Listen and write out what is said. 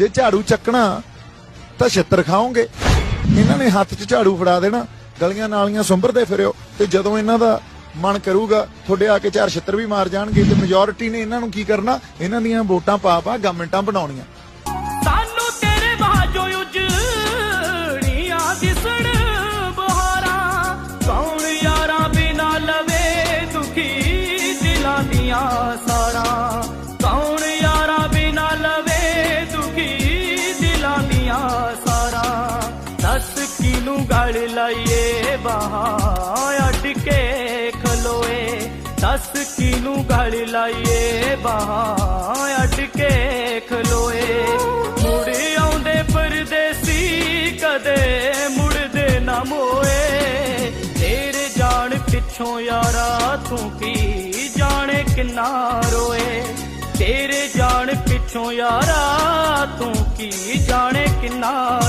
ਜੇ ਝਾੜੂ ਚੱਕਣਾ ਤਾਂ ਛਿੱਤਰ ਖਾਓਗੇ। ਇਹਨਾਂ ਨੇ ਹੱਥ 'ਚ ਝਾੜੂ ਫੜਾ ਦੇਣਾ, ਗਲੀਆਂ ਨਾਲੀਆਂ ਸੁੰਬਰਦੇ ਫਿਰਿਓ ਤੇ ਜਦੋਂ ਇਹਨਾਂ ਦਾ ਮਨ ਕਰੂਗਾ, ਤੁਹਾਡੇ ਆ ਕੇ ਚਾਰ ਛਿੱਤਰ ਵੀ ਮਾਰ ਜਾਣਗੇ ਤੇ ਮੈਜੋਰਿਟੀ ਨੇ ਇਹਨਾਂ ਨੂੰ ਕੀ ਕਰਨਾ? ਇਹਨਾਂ ਦੀਆਂ ਵੋਟਾਂ ਪਾ ਪਾ ਗਵਰਨਮੈਂਟਾਂ ਬਣਾਉਣੀਆਂ। ਸਾਨੂੰ ਤੇਰੇ ਬਾਝੋਂ ਉਜੜੀਆਂ, ਦਿਸਣ ਬਹਾਰਾਂ, ਕੌਣ ਯਾਰਾਂ ਬਿਨਾ ਲਵੇ ਦੁਖੀ ਦਿਲਾਂ ਦੀਆਂ ਸਾਰਾਂ। ਕਿਨੂੰ ਗਲ ਲਾਈਏ, ਬਾਹਾਂ ਅੱਡ ਕੇ ਖਲੋਏ। ਦੱਸ ਕਿਨੂੰ ਗਲ ਲਾਈਏ, ਬਾਹਾਂ ਅੱਡ ਕੇ ਖਲੋਏ। ਮੁੜ ਆਉਂਦੇ ਪਰਦੇਸੀ, ਕਦੇ ਮੁੜਦੇ ਨਾ ਮੋਏ। ਤੇਰੇ ਜਾਣ ਪਿੱਛੋਂ ਯਾਰਾ, ਤੂੰ ਕੀ ਜਾਣੇ ਕਿੰਨਾ ਰੋਏ। ਤੇਰੇ ਜਾਣ ਪਿੱਛੋਂ ਯਾਰਾ, ਤੂੰ ਕੀ ਜਾਣੇ ਕਿੰਨਾ